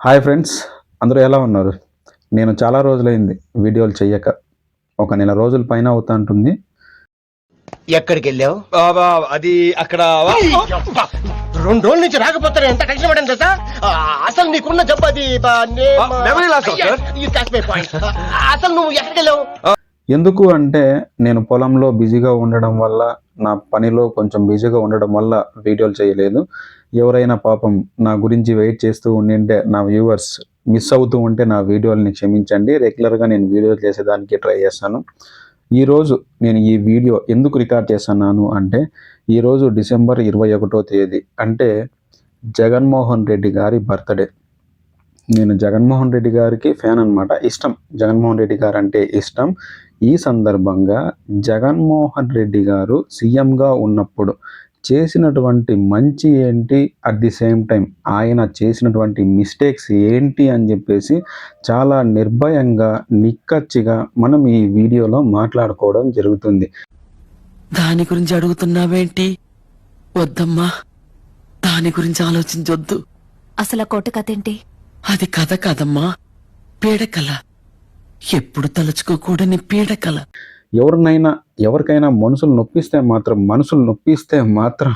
Hi friends అందరూ ఎలా ఉన్నారు? నేను చాలా రోజులైంది వీడియోలు చెయ్యక. ఒక నెల రోజుల పైన అవుతా ఉంటుంది ఎక్కడికి వెళ్ళావు? బాబా అది అక్కడ రెండు రోజుల నుంచి రాకపోతే ఎంత తెలుసా? ఆ, అసలు నీకున్న జబ్బు అది. అసలు నువ్వు ఎక్కడికి వెళ్ళావు? ఎందుకు అంటే నేను పొలంలో బిజీగా ఉండడం వల్ల నా పనిలో కొంచెం బిజీగా ఉండడం వల్ల వీడియోలు చేయలేదు ఎవరైనా పాపం నా గురించి వెయిట్ చేస్తూ ఉండింటే నా వ్యూవర్స్ మిస్ అవుతూ ఉంటే నా వీడియోలని క్షమించండి. రెగ్యులర్గా నేను వీడియోలు చేసేదానికి ట్రై చేస్తాను. ఈరోజు నేను ఈ వీడియో ఎందుకు రికార్డ్ చేస్తున్నాను అంటే ఈరోజు డిసెంబర్ ఇరవై ఒకటో తేదీ అంటే జగన్మోహన్ రెడ్డి గారి బర్త్డే. నేను జగన్మోహన్ రెడ్డి గారికి ఫ్యాన్ అన్నమాట. ఇష్టం. జగన్మోహన్ రెడ్డి గారు అంటే ఇష్టం. ఈ సందర్భంగా జగన్మోహన్ రెడ్డి గారు సీఎంగా ఉన్నప్పుడు చేసినటువంటి మంచి ఏంటి అట్ ది సేమ్ టైం ఆయన చేసినటువంటి మిస్టేక్స్ ఏంటి అని చెప్పేసి చాలా నిర్భయంగా నిక్కచ్చిగా మనం ఈ వీడియోలో మాట్లాడుకోవడం జరుగుతుంది. దాని గురించి అడుగుతున్నావేంటి? వద్దమ్మా దాని గురించి ఆలోచించొద్దు. అసలు ఆ కొట్ట కథేంటి అది కథ కాదమ్మా పీడకల. ఎప్పుడు తలుచుకోకూడని పీడకల. ఎవరినైనా ఎవరికైనా మనుషులు నొప్పిస్తే మాత్రం మనసులు నొప్పిస్తే మాత్రం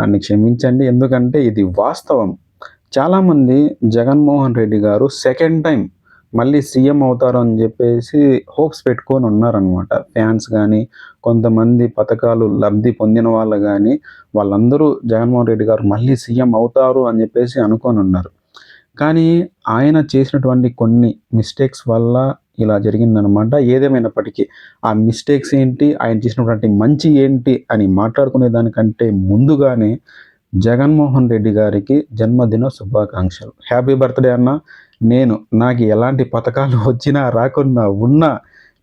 నన్ను క్షమించండి. ఎందుకంటే ఇది వాస్తవం. చాలామంది జగన్మోహన్ రెడ్డి గారు సెకండ్ టైం మళ్ళీ సీఎం అవుతారు అని చెప్పేసి హోప్స్ పెట్టుకొని ఉన్నారనమాట ఫ్యాన్స్ కానీ కొంతమంది పథకాలు లబ్ధి పొందిన వాళ్ళు కానీ వాళ్ళందరూ జగన్మోహన్ రెడ్డి గారు మళ్ళీ సీఎం అవుతారు అని చెప్పేసి అనుకొని ఉన్నారు. కానీ ఆయన చేసినటువంటి కొన్ని మిస్టేక్స్ వల్ల ఇలా జరిగిందనమాట ఏదేమైనప్పటికీ ఆ మిస్టేక్స్ ఏంటి ఆయన చేసినటువంటి మంచి ఏంటి అని మాట్లాడుకునే దానికంటే ముందుగానే జగన్మోహన్ రెడ్డి గారికి జన్మదిన శుభాకాంక్షలు. హ్యాపీ బర్త్డే అన్న. నేను నాకు ఎలాంటి పథకాలు వచ్చినా రాకున్నా ఉన్నా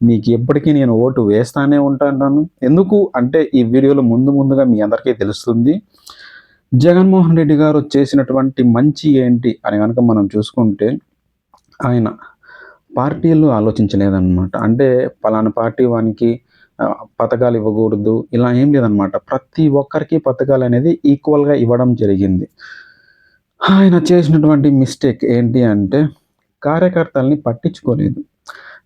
నీకు ఎప్పటికీ నేను ఓటు వేస్తానే ఉంటాను ఎందుకు? అంటే ఈ వీడియోలో ముందు ముందుగా మీ అందరికీ తెలుస్తుంది. జగన్మోహన్ రెడ్డి గారు చేసినటువంటి మంచి ఏంటి అని కనుక మనం చూసుకుంటే ఆయన పార్టీలు ఆలోచించలేదన్నమాట. అంటే పలానా పార్టీ వానికి పథకాలు ఇవ్వకూడదు ఇలా ఏం లేదనమాట ప్రతి ఒక్కరికి పథకాలు అనేది ఈక్వల్గా ఇవ్వడం జరిగింది. ఆయన చేసినటువంటి మిస్టేక్ ఏంటి అంటే కార్యకర్తల్ని పట్టించుకోలేదు.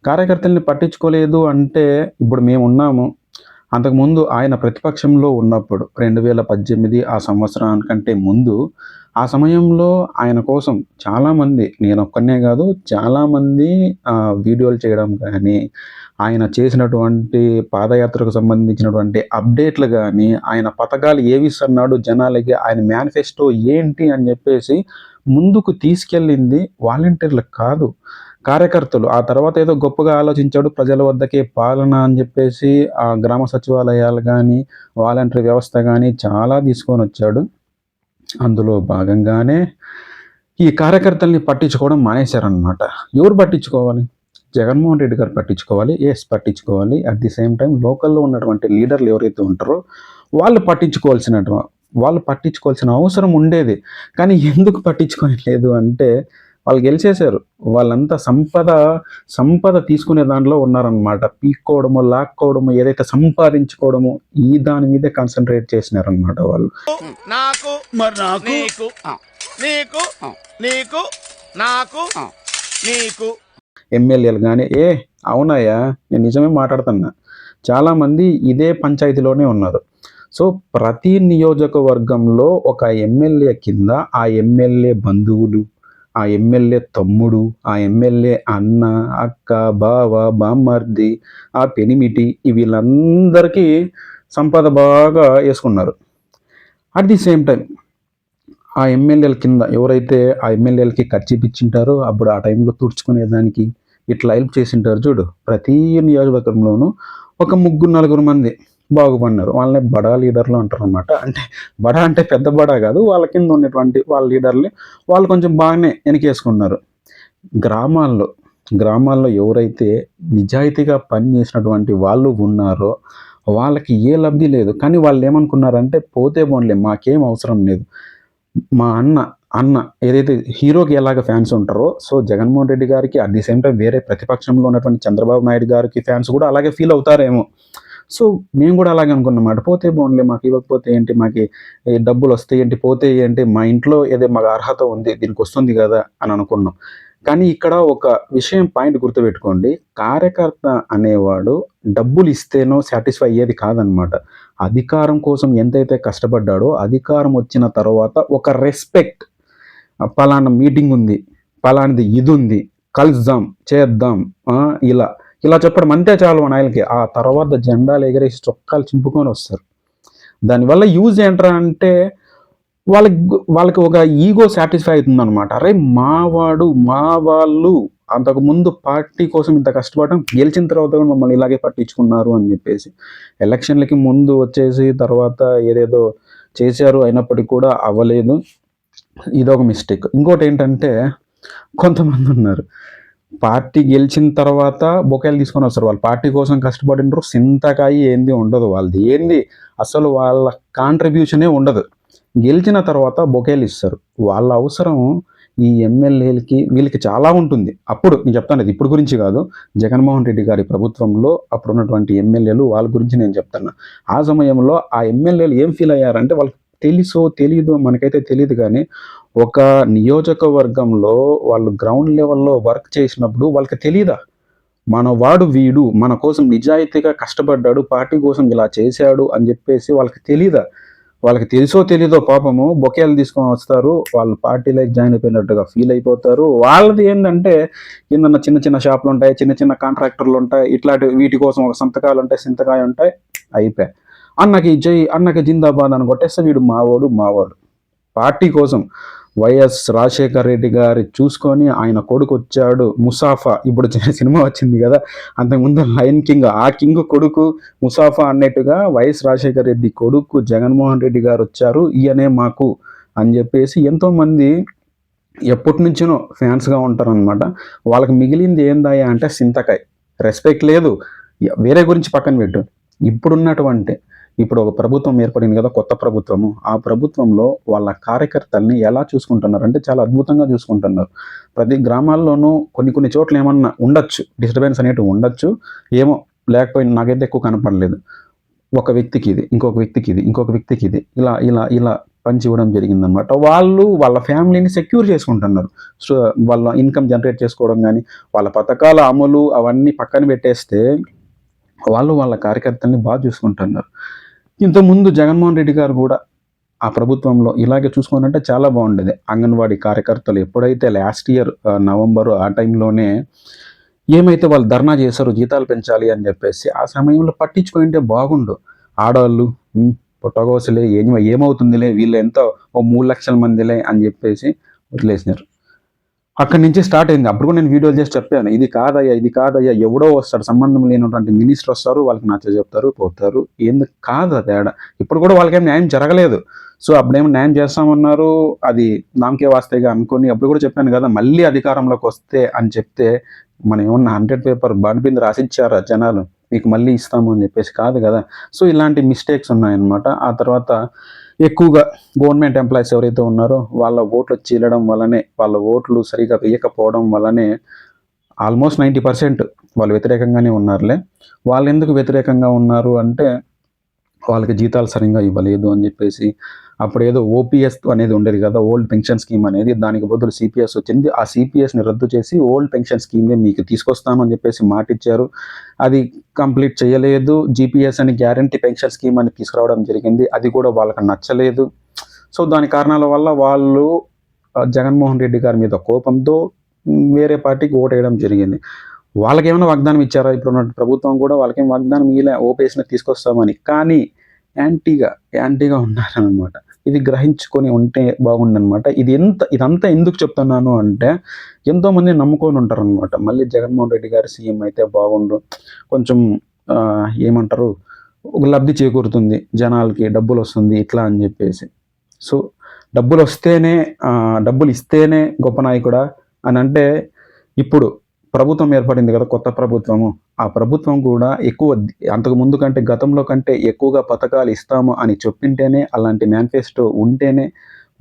కార్యకర్తల్ని పట్టించుకోలేదు అంటే ఇప్పుడు మేము ఉన్నాము అంతకుముందు ఆయన ప్రతిపక్షంలో ఉన్నప్పుడు రెండు వేల పద్దెనిమిది ఆ సంవత్సరానికంటే ముందు ఆ సమయంలో ఆయన కోసం చాలామంది నేను ఒక్కనే కాదు చాలామంది వీడియోలు చేయడం కానీ ఆయన చేసినటువంటి పాదయాత్రకు సంబంధించినటువంటి అప్డేట్లు కానీ ఆయన పథకాలు ఏవి ఇస్తున్నాడు జనాలకి ఆయన మేనిఫెస్టో ఏంటి అని చెప్పేసి ముందుకు తీసుకెళ్ళింది వాలంటీర్లకు కాదు. కార్యకర్తలు. ఆ తర్వాత ఏదో గొప్పగా ఆలోచించాడు ప్రజల వద్దకే పాలన అని చెప్పేసి ఆ గ్రామ సచివాలయాలు కానీ వాలంటరీ వ్యవస్థ కానీ చాలా తీసుకొని వచ్చాడు. అందులో భాగంగానే ఈ కార్యకర్తల్ని పట్టించుకోవడం మానేశారనమాట ఎవరు పట్టించుకోవాలి? జగన్మోహన్ రెడ్డి గారు పట్టించుకోవాలి ఎస్ పట్టించుకోవాలి. అట్ ది సేమ్ టైం లోకల్లో ఉన్నటువంటి లీడర్లు ఎవరైతే ఉంటారో వాళ్ళు పట్టించుకోవాల్సిన వాళ్ళు పట్టించుకోవాల్సిన అవసరం ఉండేది. కానీ ఎందుకు పట్టించుకోలేదు అంటే వాళ్ళు గెలిచేశారు. వాళ్ళంతా సంపద సంపద తీసుకునే దాంట్లో ఉన్నారనమాట పీక్కోవడము లాక్కోవడము ఏదైతే సంపాదించుకోవడము ఈ దాని మీదే కాన్సన్ట్రేట్ చేసినారనమాట వాళ్ళు. నాకు మరి నాకు? నీకు నీకు నీకు నాకు నీకు. ఎమ్మెల్యేలు కానీ ఏ అవునాయా నేను నిజమే మాట్లాడుతున్నా. చాలామంది ఇదే పంచాయతీలోనే ఉన్నారు. సో ప్రతి నియోజకవర్గంలో ఒక ఎమ్మెల్యే కింద ఆ ఎమ్మెల్యే బంధువులు ఆ ఎమ్మెల్యే తమ్ముడు ఆ ఎమ్మెల్యే అన్న అక్క బావ బామ్మర్ది ఆ పెనిమిటి వీళ్ళందరికీ సంపద బాగా వేసుకున్నారు. అట్ ది సేమ్ టైం ఆ ఎమ్మెల్యేల కింద ఎవరైతే ఆ ఎమ్మెల్యేలకి ఖర్చు ఇప్పించింటారో అప్పుడు ఆ టైంలో తుడుచుకునేదానికి ఇట్లా హెల్ప్ చేసింటారు చూడు. ప్రతి నియోజకవర్గంలోనూ ఒక ముగ్గురు నలుగురు మంది. బాగుపడినారు. వాళ్ళని బడా లీడర్లు అంటారు అనమాట అంటే బడా అంటే పెద్ద బడా కాదు వాళ్ళ కింద ఉన్నటువంటి వాళ్ళ లీడర్లు వాళ్ళు కొంచెం బాగానే వెనకేసుకున్నారు గ్రామాల్లో గ్రామాల్లో ఎవరైతే నిజాయితీగా పనిచేసినటువంటి వాళ్ళు ఉన్నారో వాళ్ళకి ఏ లబ్ధి లేదు. కానీ వాళ్ళు ఏమనుకున్నారంటే పోతే పోన్లే మాకేం అవసరం లేదు. మా అన్న అన్న ఏదైతే హీరోకి ఎలాగ ఫ్యాన్స్ ఉంటారో సో జగన్మోహన్ రెడ్డి గారికి అట్ ది సేమ్ టైం వేరే ప్రతిపక్షంలో ఉన్నటువంటి చంద్రబాబు నాయుడు గారికి ఫ్యాన్స్ కూడా అలాగే ఫీల్ అవుతారేమో. సో మేము కూడా అలాగే అనుకున్నమాట పోతే బాగుండలే మాకు ఇవ్వకపోతే ఏంటి మాకు డబ్బులు వస్తాయి ఏంటి పోతే ఏంటి మా ఇంట్లో ఏదో మాకు అర్హత ఉంది దీనికి వస్తుంది కదా అని అనుకున్నాం. కానీ ఇక్కడ ఒక విషయం పాయింట్ గుర్తుపెట్టుకోండి. కార్యకర్త అనేవాడు డబ్బులు ఇస్తేనో సాటిస్ఫై అయ్యేది కాదనమాట. అధికారం కోసం ఎంతైతే కష్టపడ్డాడో అధికారం వచ్చిన తర్వాత ఒక రెస్పెక్ట్ పలానా మీటింగ్ ఉంది పలానాది ఇది ఉంది కలుద్దాం చేద్దాం ఇలా ఇలా చెప్పడం అంతే చాలు మన ఆయనకి ఆ తర్వాత జెండాలు ఎగరేసి చొక్కాలు చింపుకొని వస్తారు. దానివల్ల యూజ్ ఏంట్రా అంటే వాళ్ళకి వాళ్ళకి ఒక ఈగో సాటిస్ఫై అవుతుంది అనమాట అరే మావాడు మా వాళ్ళు అంతకు ముందు పార్టీ కోసం ఇంత కష్టపడడం గెలిచిన తర్వాత కూడా మమ్మల్ని ఇలాగే పట్టించుకున్నారు అని చెప్పేసి ఎలక్షన్లకి ముందు వచ్చేసి తర్వాత ఏదేదో చేశారు అయినప్పటికీ కూడా అవ్వలేదు. ఇదొక మిస్టేక్. ఇంకోటి ఏంటంటే కొంతమంది ఉన్నారు. పార్టీ గెలిచిన తర్వాత బొకేలు తీసుకొని వస్తారు. వాళ్ళు పార్టీ కోసం కష్టపడినరు. సింతకాయి ఏంది ఉండదు వాళ్ళది. ఏంది? అసలు వాళ్ళ కాంట్రిబ్యూషనే ఉండదు. గెలిచిన తర్వాత బొకేలు ఇస్తారు. వాళ్ళ అవసరం ఈ ఎమ్మెల్యేలకి వీళ్ళకి చాలా ఉంటుంది. అప్పుడు నేను చెప్తాను ఇది ఇప్పుడు గురించి కాదు. జగన్మోహన్ రెడ్డి గారి ప్రభుత్వంలో అప్పుడు ఉన్నటువంటి ఎమ్మెల్యేలు వాళ్ళ గురించి నేను చెప్తాను. ఆ సమయంలో ఆ ఎమ్మెల్యేలు ఏం ఫీల్ అయ్యారంటే వాళ్ళకి తెలుసో తెలియదో మనకైతే తెలియదు కానీ ఒక నియోజకవర్గంలో వాళ్ళు గ్రౌండ్ లెవెల్లో వర్క్ చేసినప్పుడు వాళ్ళకి తెలియదా మన వాడు వీడు మన కోసం నిజాయితీగా కష్టపడ్డాడు పార్టీ కోసం ఇలా చేశాడు అని చెప్పేసి వాళ్ళకి తెలియదా వాళ్ళకి తెలుసో తెలీదో పాపము బొకేలు తీసుకొని వస్తారు వాళ్ళు పార్టీలోకి జాయిన్ అయిపోయినట్టుగా ఫీల్ అయిపోతారు. వాళ్ళది ఏంటంటే కింద చిన్న చిన్న షాపులు ఉంటాయి చిన్న చిన్న కాంట్రాక్టర్లు ఉంటాయి ఇట్లాంటి వీటి కోసం ఒక సంతకాలు ఉంటాయి సింతకాయ ఉంటాయి అయిపోయాయి. అన్నకి జై అన్నకి జిందాబాద్ అని కొట్టేస్తే వీడు మావాడు మావాడు. పార్టీ కోసం వైఎస్ రాజశేఖర్ రెడ్డి గారి చూసుకొని ఆయన కొడుకు వచ్చాడు ముసాఫా. ఇప్పుడు చిన్న సినిమా వచ్చింది కదా అంతకుముందు లయన్ కింగ్ ఆ కింగ్ కొడుకు ముసాఫా అన్నట్టుగా వైఎస్ రాజశేఖర్ రెడ్డి కొడుకు జగన్మోహన్ రెడ్డి గారు వచ్చారు ఈయనే మాకు అని చెప్పేసి ఎంతోమంది ఎప్పటి నుంచినో ఫ్యాన్స్గా ఉంటారనమాట వాళ్ళకి మిగిలింది ఏందాయా అంటే సింతకాయ్. రెస్పెక్ట్ లేదు. వేరే గురించి పక్కన పెట్టు. ఇప్పుడున్నటువంటి ఇప్పుడు ఒక ప్రభుత్వం ఏర్పడింది కదా కొత్త ప్రభుత్వము. ఆ ప్రభుత్వంలో వాళ్ళ కార్యకర్తల్ని ఎలా చూసుకుంటున్నారు? అంటే చాలా అద్భుతంగా చూసుకుంటున్నారు. ప్రతి గ్రామాల్లోనూ కొన్ని కొన్ని చోట్ల ఏమన్నా ఉండొచ్చు డిస్టర్బెన్స్ అనేటివి ఉండొచ్చు. ఏమో లేకపోయినా నాకైతే ఎక్కువ కనపడలేదు. ఒక వ్యక్తికి ఇది ఇంకొక వ్యక్తికి ఇది ఇంకొక వ్యక్తికి ఇది. ఇలా ఇలా ఇలా పంచి ఇవ్వడం జరిగిందనమాట వాళ్ళు వాళ్ళ ఫ్యామిలీని సెక్యూర్ చేసుకుంటున్నారు. సో వాళ్ళ ఇన్కమ్ జనరేట్ చేసుకోవడం కానీ వాళ్ళ పథకాల అమలు అవన్నీ పక్కన పెట్టేస్తే వాళ్ళు వాళ్ళ కార్యకర్తల్ని బాగా చూసుకుంటున్నారు. ఇంతకుముందు జగన్మోహన్ రెడ్డి గారు కూడా ఆ ప్రభుత్వంలో ఇలాగే చూసుకోనంటే చాలా బాగుండేది. అంగన్వాడీ కార్యకర్తలు ఎప్పుడైతే లాస్ట్ ఇయర్ నవంబర్ ఆ టైంలోనే ఏమైతే వాళ్ళు ధర్నా చేశారు జీతాలు పెంచాలి అని చెప్పేసి ఆ సమయంలో పట్టించుకుంటే బాగుండు. ఆడవాళ్ళు "ఉమ్, పుట్టగోసలే ఏం ఏమవుతుందిలే వీళ్ళు ఎంతో ఓ మూడు లక్షల మందిలే అని చెప్పేసి వదిలేసినారు. అక్కడి నుంచి స్టార్ట్ అయింది. అప్పుడు కూడా నేను వీడియోలు చేసి చెప్పాను. ఇది కాదయ్యా ఇది కాదయ్యా ఎవడో వస్తాడు సంబంధం లేనటువంటి మినిస్టర్ వస్తారు వాళ్ళకి నచ్చ చెప్తారు పోతారు. ఎందుకు కాదు తేడా. ఇప్పుడు కూడా వాళ్ళకేం న్యాయం జరగలేదు. సో అప్పుడేమో న్యాయం చేస్తామన్నారు? అది నామకే వాస్తేగా అనుకొని అప్పుడు కూడా చెప్పాను కదా మళ్ళీ అధికారంలోకి వస్తే అని చెప్తే మనం ఏమన్నా హండ్రెడ్ పేపర్ బండ్ మీద రాసిచ్చారా జనాలు? మీకు మళ్ళీ ఇస్తాము అని చెప్పేసి కాదు కదా. సో ఇలాంటి మిస్టేక్స్ ఉన్నాయన్నమాట. ఆ తర్వాత ఎక్కువగా గవర్నమెంట్ ఎంప్లాయీస్ ఎవరైతే ఉన్నారో వాళ్ళ ఓట్లు చీలడం వల్లనే వాళ్ళ ఓట్లు సరిగా వేయకపోవడం వల్లనే ఆల్మోస్ట్ నైంటీ పర్సెంట్ వాళ్ళు వ్యతిరేకంగానే ఉన్నారులే. వాళ్ళు ఎందుకు వ్యతిరేకంగా ఉన్నారు అంటే వాళ్ళకి జీతాలు సరిగ్గా ఇవ్వలేదు అని చెప్పేసి అప్పుడు ఏదో ఓపీఎస్ అనేది ఉండేది కదా ఓల్డ్ పెన్షన్ స్కీమ్ అనేది. దానికి బదులు సిపిఎస్ వచ్చింది. ఆ సిపిఎస్ని రద్దు చేసి ఓల్డ్ పెన్షన్ స్కీమే మీకు తీసుకొస్తామని చెప్పేసి మాటిచ్చారు. అది కంప్లీట్ చేయలేదు. జీపీఎస్ అని గ్యారంటీ పెన్షన్ స్కీమ్ అని తీసుకురావడం జరిగింది. అది కూడా వాళ్ళకి నచ్చలేదు. సో దాని కారణాల వల్ల వాళ్ళు జగన్మోహన్ రెడ్డి గారి మీద కోపంతో వేరే పార్టీకి ఓటేయడం జరిగింది. వాళ్ళకి ఏమైనా వాగ్దానం ఇచ్చారా? ఇప్పుడున్న ప్రభుత్వం కూడా వాళ్ళకేం వాగ్దానం ఇలా ఓపీఎస్ని తీసుకొస్తామని. కానీ యాంటీగా యాంటీగా ఉన్నారనమాట ఇది గ్రహించుకొని ఉంటే బాగుండనమాట ఇది ఎంత ఇదంతా ఎందుకు చెప్తున్నాను అంటే ఎంతోమంది నమ్ముకొని ఉంటారనమాట మళ్ళీ జగన్మోహన్ రెడ్డి గారు సీఎం అయితే బాగుండు. కొంచెం ఏమంటారు ఒక లబ్ధి చేకూరుతుంది. జనాలకి డబ్బులు వస్తుంది ఇట్లా అని చెప్పేసి. సో డబ్బులు వస్తేనే డబ్బులు ఇస్తేనే గొప్ప నాయకుడా అని అంటే ఇప్పుడు ప్రభుత్వం ఏర్పడింది కదా కొత్త ప్రభుత్వము. ఆ ప్రభుత్వం కూడా ఎక్కువ అంతకు ముందు కంటే గతంలో కంటే ఎక్కువగా పథకాలు ఇస్తాము అని చెప్పింటేనే అలాంటి మేనిఫెస్టో ఉంటేనే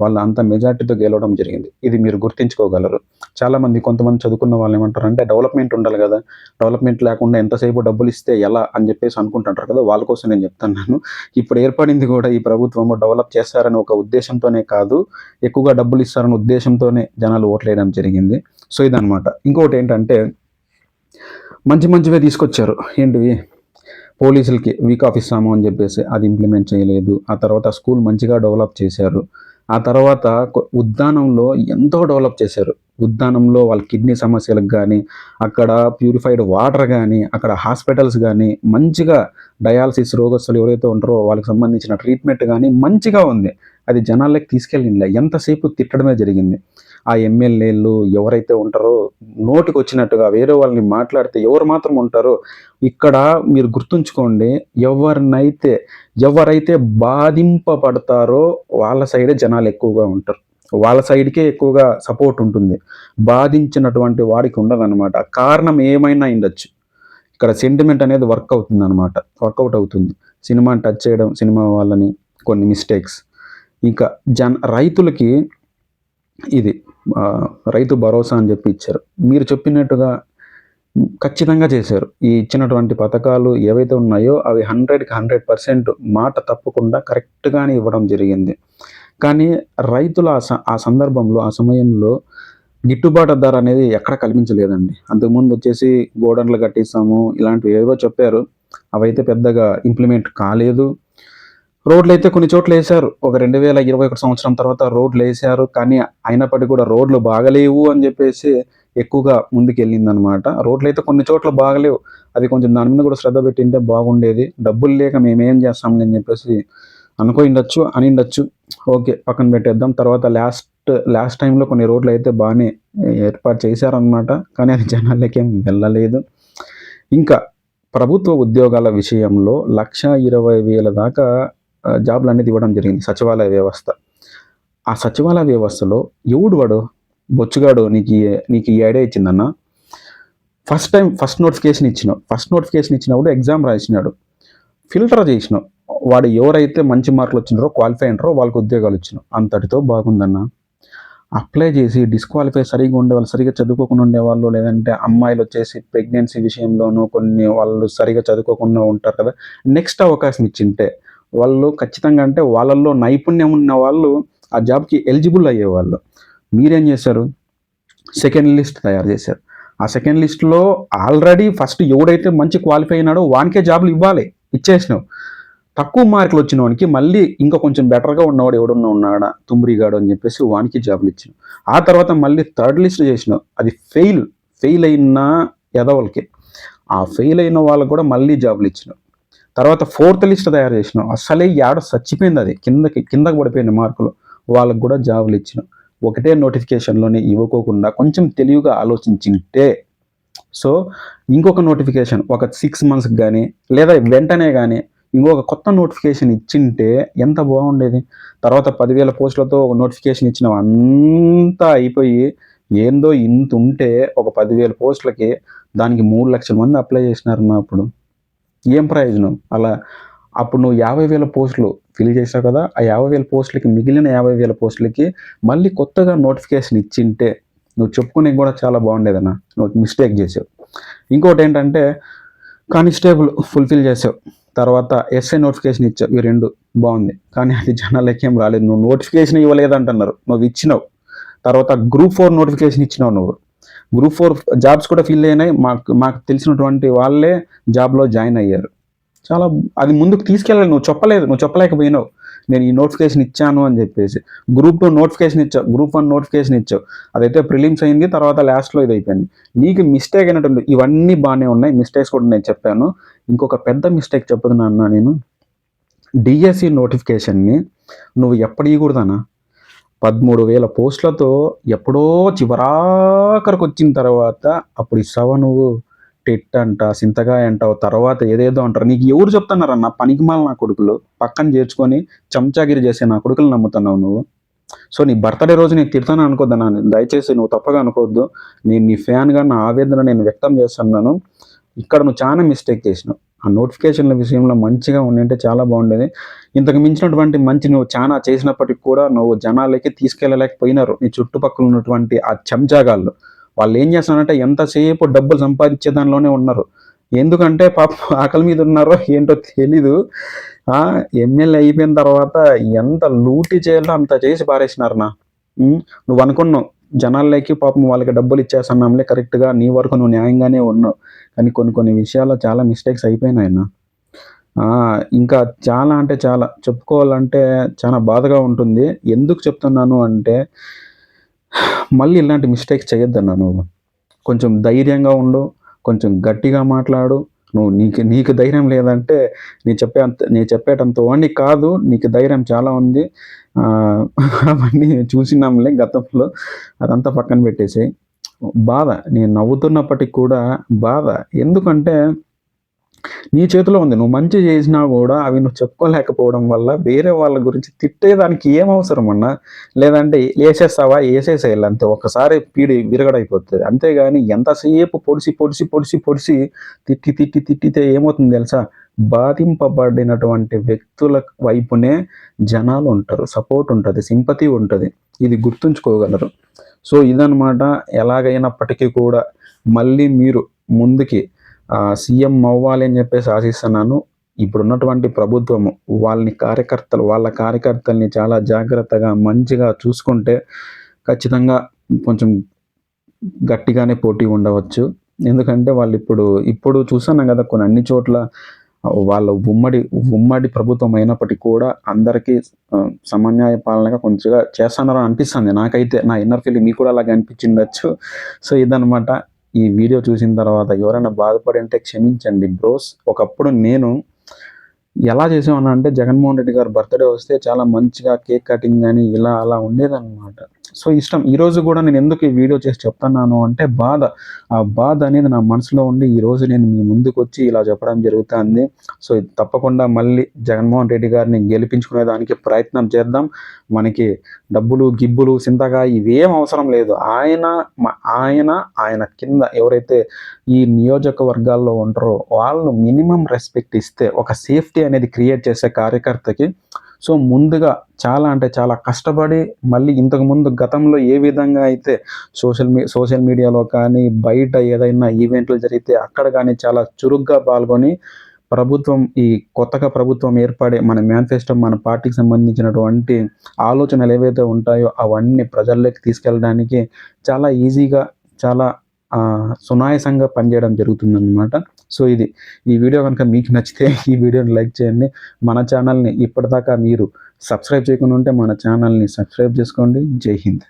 వాళ్ళు అంత మెజార్టీతో గెలవడం జరిగింది. ఇది మీరు గుర్తించుకోగలరు. చాలామంది కొంతమంది చదువుకున్న వాళ్ళు ఏమంటారు అంటే డెవలప్మెంట్ ఉండాలి కదా. డెవలప్మెంట్ లేకుండా ఎంతసేపు డబ్బులు ఇస్తే ఎలా అని చెప్పేసి అనుకుంటుంటారు కదా. వాళ్ళ కోసం నేను చెప్తున్నాను. ఇప్పుడు ఏర్పడింది కూడా ఈ ప్రభుత్వం డెవలప్ చేస్తారని ఒక ఉద్దేశంతోనే కాదు ఎక్కువగా డబ్బులు ఇస్తారనే ఉద్దేశంతోనే జనాలు ఓట్లేయడం జరిగింది. సో ఇదనమాట ఇంకొకటి ఏంటంటే మంచి మంచివే తీసుకొచ్చారు. ఏంటివి? పోలీసులకి వీక్ ఆఫ్ ఇస్తాము అని చెప్పేసి అది ఇంప్లిమెంట్ చేయలేదు. ఆ తర్వాత స్కూల్ మంచిగా డెవలప్ చేశారు. ఆ తర్వాత ఉద్దానంలో ఎంతో డెవలప్ చేశారు. ఉద్దానంలో వాళ్ళ కిడ్నీ సమస్యలకు కానీ అక్కడ ప్యూరిఫైడ్ వాటర్ కానీ అక్కడ హాస్పిటల్స్ కానీ మంచిగా డయాలసిస్ రోగస్తులు ఎవరైతే ఉంటారో వాళ్ళకి సంబంధించిన ట్రీట్మెంట్ కానీ మంచిగా ఉంది. అది జనాలకి తీసుకెళ్ళిందిలే ఎంతసేపు తిట్టడమే జరిగింది. ఆ ఎమ్మెల్యేలు ఎవరైతే ఉంటారో నోటికి వచ్చినట్టుగా వేరే వాళ్ళని మాట్లాడితే ఎవరు మాత్రం ఉంటారో ఇక్కడ మీరు గుర్తుంచుకోండి ఎవరినైతే ఎవరైతే బాధింపబడతారో వాళ్ళ సైడే జనాలు ఎక్కువగా ఉంటారు. వాళ్ళ సైడ్కే ఎక్కువగా సపోర్ట్ ఉంటుంది. బాధించినటువంటి వాడికి ఉండదన్నమాట. కారణం ఏమైనా ఉండొచ్చు. ఇక్కడ సెంటిమెంట్ అనేది వర్క్ అవుతుంది అనమాట వర్కౌట్ అవుతుంది. సినిమాని టచ్ చేయడం సినిమా వాళ్ళని కొన్ని మిస్టేక్స్ ఇంకా జన రైతులకి ఇది. రైతు భరోసా అని చెప్పి ఇచ్చారు. మీరు చెప్పినట్టుగా ఖచ్చితంగా చేశారు. ఈ ఇచ్చినటువంటి పథకాలు ఏవైతే ఉన్నాయో అవి హండ్రెడ్కి హండ్రెడ్ పర్సెంట్ మాట తప్పకుండా కరెక్ట్గానే ఇవ్వడం జరిగింది. కానీ రైతుల ఆ స- ఆ సందర్భంలో ఆ సమయంలో గిట్టుబాటు ధర అనేది ఎక్కడ కల్పించలేదండి. అంతకుముందు వచ్చేసి గోడన్లు కట్టిస్తాము ఇలాంటివి ఏవో చెప్పారు. అవైతే పెద్దగా ఇంప్లిమెంట్ కాలేదు. రోడ్లు అయితే కొన్ని చోట్ల వేశారు. ఒక రెండు వేల ఇరవై ఒకటి సంవత్సరం తర్వాత రోడ్లు వేశారు. కానీ అయినప్పటికీ కూడా రోడ్లు బాగలేవు అని చెప్పేసి ఎక్కువగా ముందుకు వెళ్ళిందనమాట రోడ్లు అయితే కొన్ని చోట్ల బాగలేవు. అది కొంచెం దాని మీద కూడా శ్రద్ధ పెట్టింటే బాగుండేది. డబ్బులు లేక మేమేం చేస్తాంలే అని చెప్పేసి అనుకోయిండొచ్చు అని ఉండొచ్చు ఓకే పక్కన పెట్టేద్దాం. తర్వాత లాస్ట్ లాస్ట్ టైంలో కొన్ని రోడ్లు అయితే బాగానే ఏర్పాటు చేశారనమాట. కానీ అది జనాలకేం వెళ్ళలేదు. ఇంకా ప్రభుత్వ ఉద్యోగాల విషయంలో లక్ష ఇరవై వేల దాకా జాబ్లు అనేది ఇవ్వడం జరిగింది. సచివాలయ వ్యవస్థ. ఆ సచివాలయ వ్యవస్థలో ఎవడు వాడు బొచ్చుగాడు నీకు నీకు ఈ ఐడియా ఇచ్చిందన్న? ఫస్ట్ టైం ఫస్ట్ నోటిఫికేషన్ ఇచ్చినావు ఫస్ట్ నోటిఫికేషన్ ఇచ్చినప్పుడు ఎగ్జామ్ రాసినాడు. ఫిల్టర్ చేసినావు వాడు ఎవరైతే మంచి మార్కులు వచ్చినారో క్వాలిఫై అయినారో వాళ్ళకి ఉద్యోగాలు ఇచ్చినావు అంతటితో బాగుందన్న. అప్లై చేసి డిస్క్వాలిఫై సరిగా ఉండేవాళ్ళు సరిగా చదువుకోకుండా ఉండేవాళ్ళు లేదంటే అమ్మాయిలు వచ్చేసి ప్రెగ్నెన్సీ విషయంలోనూ కొన్ని వాళ్ళు సరిగా చదువుకోకుండా ఉంటారు కదా. నెక్స్ట్ అవకాశం ఇచ్చింటే వాళ్ళు ఖచ్చితంగా అంటే వాళ్ళల్లో నైపుణ్యం ఉన్న వాళ్ళు ఆ జాబ్కి ఎలిజిబుల్ అయ్యేవాళ్ళు. మీరేం చేశారు? సెకండ్ లిస్ట్ తయారు చేశారు. ఆ సెకండ్ లిస్ట్లో ఆల్రెడీ ఫస్ట్ ఎవడైతే మంచి క్వాలిఫై అయినాడో వానికే జాబ్లు ఇవ్వాలి. ఇచ్చేసినావు. తక్కువ మార్కులు వచ్చిన వానికి మళ్ళీ ఇంకా కొంచెం బెటర్గా ఉన్నవాడు ఎవడన్నా ఉన్నాడా? తుమ్మిరిగాడు అని చెప్పేసి వానికి జాబులు ఇచ్చిన. ఆ తర్వాత మళ్ళీ థర్డ్ లిస్ట్ చేసినావు. అది ఫెయిల్ ఫెయిల్ అయిన ఎదవలకి ఆ ఫెయిల్ అయిన వాళ్ళకు కూడా మళ్ళీ జాబులు ఇచ్చినావు. తర్వాత ఫోర్త్ లిస్ట్ తయారు చేసిన. అసలే యాడ చచ్చిపోయింది అది. కిందకి కిందకి పడిపోయిన మార్కులు. వాళ్ళకు కూడా జాబులు ఇచ్చిన. ఒకటే నోటిఫికేషన్లోనే ఇవ్వకోకుండా కొంచెం తెలివిగా ఆలోచించింటే సో ఇంకొక నోటిఫికేషన్ ఒక సిక్స్ మంత్స్కి కానీ లేదా వెంటనే కానీ ఇంకొక కొత్త నోటిఫికేషన్ ఇచ్చింటే ఎంత బాగుండేది. తర్వాత పదివేల పోస్టులతో ఒక నోటిఫికేషన్ ఇచ్చిన. అంతా అయిపోయి ఏందో ఇంత ఉంటే ఒక పదివేల పోస్టులకి దానికి మూడు లక్షల మంది అప్లై చేసినారు అప్పుడు ఏం ప్రయోజనం? అలా అప్పుడు నువ్వు యాభై వేల పోస్టులు ఫిల్ చేసావు కదా ఆ యాభై వేల పోస్టులకి మిగిలిన యాభై వేల పోస్టులకి మళ్ళీ కొత్తగా నోటిఫికేషన్ ఇచ్చింటే నువ్వు చెప్పుకునే కూడా చాలా బాగుండేదన్న నువ్వు మిస్టేక్ చేసావు. ఇంకోటి ఏంటంటే కానిస్టేబుల్ ఫుల్ఫిల్ చేసావు తర్వాత ఎస్ఐ నోటిఫికేషన్ ఇచ్చావు ఈ రెండు బాగుంది కానీ అది జనాలకి ఏం రాలేదు నువ్వు నోటిఫికేషన్ ఇవ్వలేదంటున్నారు నువ్వు ఇచ్చినావు తర్వాత గ్రూప్ ఫోర్ నోటిఫికేషన్ ఇచ్చినావు నువ్వు. గ్రూప్ ఫోర్ జాబ్స్ కూడా ఫిల్ అయినాయి. మాకు మాకు తెలిసినటువంటి వాళ్ళే జాబ్లో జాయిన్ అయ్యారు. చాలా అది ముందుకు తీసుకెళ్ళాలి నువ్వు చెప్పలేదు నువ్వు చెప్పలేకపోయినావు. నేను ఈ నోటిఫికేషన్ ఇచ్చాను అని చెప్పేసి. గ్రూప్ టూ నోటిఫికేషన్ ఇచ్చావు గ్రూప్ వన్ నోటిఫికేషన్ ఇచ్చావు. అదైతే ప్రిలిమ్స్ అయింది తర్వాత లాస్ట్లో ఇది అయిపోయింది నీకు మిస్టేక్ అయినట్టు ఇవన్నీ బాగానే ఉన్నాయి. మిస్టేక్స్ కూడా నేను చెప్పాను. ఇంకొక పెద్ద మిస్టేక్ చెప్తున్నా నేను. డిఎస్సి నోటిఫికేషన్ని నువ్వు ఎప్పుడు ఇవ్వకూడదనా పదమూడు వేల పోస్టులతో ఎప్పుడో చివరాఖరికి వచ్చిన తర్వాత అప్పుడు ఇస్తావా నువ్వు? టెట్ అంట సింతగాయ అంటావు తర్వాత ఏదేదో అంటారు. నీకు ఎవరు చెప్తున్నారన్న పనికిమాల నా కొడుకులు. పక్కన చేర్చుకొని చెంచాగిరి చేసే నా కొడుకులు నమ్ముతున్నావు నువ్వు. సో నీ బర్త్డే రోజు నేను తిడతాను అనుకోద్దన్నా దయచేసి నువ్వు తప్పగా అనుకోవద్దు. నేను నీ ఫ్యాన్గా నా ఆవేదన నేను వ్యక్తం చేస్తున్నాను. ఇక్కడ నువ్వు చాలా మిస్టేక్ చేసినావు. ఆ నోటిఫికేషన్ల విషయంలో మంచిగా ఉండింటే చాలా బాగుండేది. ఇంతకు మించినటువంటి మంచి నువ్వు చాలా చేసినప్పటికి కూడా నువ్వు జనాలకి తీసుకెళ్ళలేకపోయినారు. నీ చుట్టుపక్కల ఉన్నటువంటి ఆ చెంచాగాళ్ళు. వాళ్ళు ఏం చేస్తున్నారంటే ఎంతసేపు డబ్బులు సంపాదించే దానిలోనే ఉన్నారు. ఎందుకంటే పాప ఆకలి మీద ఉన్నారో ఏంటో తెలీదు. ఎమ్మెల్యే అయిపోయిన తర్వాత ఎంత లూటి చేయాలో అంత చేసి పారేసినారు నా. నువ్వు అనుకున్నావు. జనాల్లోకి పాపం వాళ్ళకి డబ్బులు ఇచ్చేస్తున్నాంలే కరెక్ట్గా నీ వరకు నువ్వు న్యాయంగానే ఉన్నావు. కానీ కొన్ని కొన్ని విషయాల్లో చాలా మిస్టేక్స్ అయిపోయినాయన్న ఇంకా చాలా అంటే చాలా చెప్పుకోవాలంటే చాలా బాధగా ఉంటుంది. ఎందుకు చెప్తున్నాను అంటే మళ్ళీ ఇలాంటి మిస్టేక్స్ చేయొద్దన్నా నువ్వు. కొంచెం ధైర్యంగా ఉండు కొంచెం గట్టిగా మాట్లాడు నువ్వు నీకు నీకు ధైర్యం లేదంటే నీ చెప్పే అంత నీ చెప్పేటంత వాడిని కాదు. నీకు ధైర్యం చాలా ఉంది. అవన్నీ చూసినాంలే గతంలో. అదంతా పక్కన పెట్టేసి బాధ. నేను నవ్వుతున్నప్పటికి కూడా బాధ. ఎందుకంటే నీ చేతిలో ఉంది. నువ్వు మంచి చేసినా కూడా అవి నువ్వు చెప్పుకోలేకపోవడం వల్ల వేరే వాళ్ళ గురించి తిట్టేదానికి ఏం అవసరం అన్నా? లేదంటే వేసేస్తావా? వేసేసేయాలి అంతే. ఒకసారి పీడి విరగడైపోతుంది. అంతేగాని ఎంతసేపు పొడిసి పొడిసి పొడిసి పొడిసి తిట్టి తిట్టి తిట్టితే ఏమవుతుంది తెలుసా? బాధింపబడినటువంటి వ్యక్తుల వైపునే జనాలు ఉంటారు. సపోర్ట్ ఉంటుంది. సింపతి ఉంటుంది. ఇది గుర్తుంచుకోగలరు. సో ఇదనమాట ఎలాగైనప్పటికీ కూడా మళ్ళీ మీరు ముందుకి సీఎం అవ్వాలి అని చెప్పేసి ఆశిస్తున్నాను. ఇప్పుడున్నటువంటి ప్రభుత్వము వాళ్ళని కార్యకర్తలు వాళ్ళ కార్యకర్తల్ని చాలా జాగ్రత్తగా మంచిగా చూసుకుంటే ఖచ్చితంగా కొంచెం గట్టిగానే పోటీ ఉండవచ్చు. ఎందుకంటే వాళ్ళు ఇప్పుడు ఇప్పుడు చూస్తున్నాం కదా కొన్ని అన్ని చోట్ల వాళ్ళ ఉమ్మడి ఉమ్మడి ప్రభుత్వం అయినప్పటికీ కూడా అందరికీ సమన్యాయ పాలనగా కొంచెంగా చేస్తున్నారని అనిపిస్తుంది. నాకైతే నా ఇన్నర్ ఫీలింగ్ మీకు కూడా అలాగే అనిపించిండొచ్చు సో ఇదనమాట ఈ వీడియో చూసిన తర్వాత ఎవరైనా బాధపడి ఉంటే క్షమించండి బ్రోస్. ఒకప్పుడు నేను ఎలా చేసామన్నా అంటే జగన్మోహన్ రెడ్డి గారు బర్త్డే వస్తే చాలా మంచిగా కేక్ కటింగ్ కానీ ఇలా అలా ఉండేదన్నమాట. సో ఇష్టం. ఈరోజు కూడా నేను ఎందుకు ఈ వీడియో చేసి చెప్తున్నాను అంటే బాధ. ఆ బాధ అనేది నా మనసులో ఉండి ఈరోజు నేను మీ ముందుకు వచ్చి ఇలా చెప్పడం జరుగుతుంది. సో తప్పకుండా మళ్ళీ జగన్మోహన్ రెడ్డి గారిని గెలిపించుకునే దానికి ప్రయత్నం చేద్దాం. మనకి డబ్బులు గిబ్బులు చింతగా ఇవేం అవసరం లేదు. ఆయన ఆయన ఆయన కింద ఎవరైతే ఈ నియోజకవర్గాల్లో ఉంటారో వాళ్ళు మినిమం రెస్పెక్ట్ ఇస్తే ఒక సేఫ్టీ అనేది క్రియేట్ చేసే కార్యకర్తకి సో ముందుగా చాలా అంటే చాలా కష్టపడి మళ్ళీ ఇంతకుముందు గతంలో ఏ విధంగా అయితే సోషల్ మీ సోషల్ మీడియాలో కానీ బయట ఏదైనా ఈవెంట్లు జరిగితే అక్కడ కానీ చాలా చురుగ్గా పాల్గొని ప్రభుత్వం ఈ కొత్తగా ప్రభుత్వం ఏర్పడే మన మేనిఫెస్టో మన పార్టీకి సంబంధించినటువంటి ఆలోచనలు ఏవైతే ఉంటాయో అవన్నీ ప్రజల్లోకి తీసుకెళ్ళడానికి చాలా ఈజీగా చాలా సునాయసంగా పనిచేయడం జరుగుతుందన్నమాట. సో ఇది ఈ వీడియో కనుక మీకు నచ్చితే ఈ వీడియోని లైక్ చేయండి. మన ఛానల్ని ఇప్పటిదాకా మీరు సబ్స్క్రైబ్ చేయకుండా ఉంటే మన ఛానల్ని సబ్స్క్రైబ్ చేసుకోండి. జై హింద్.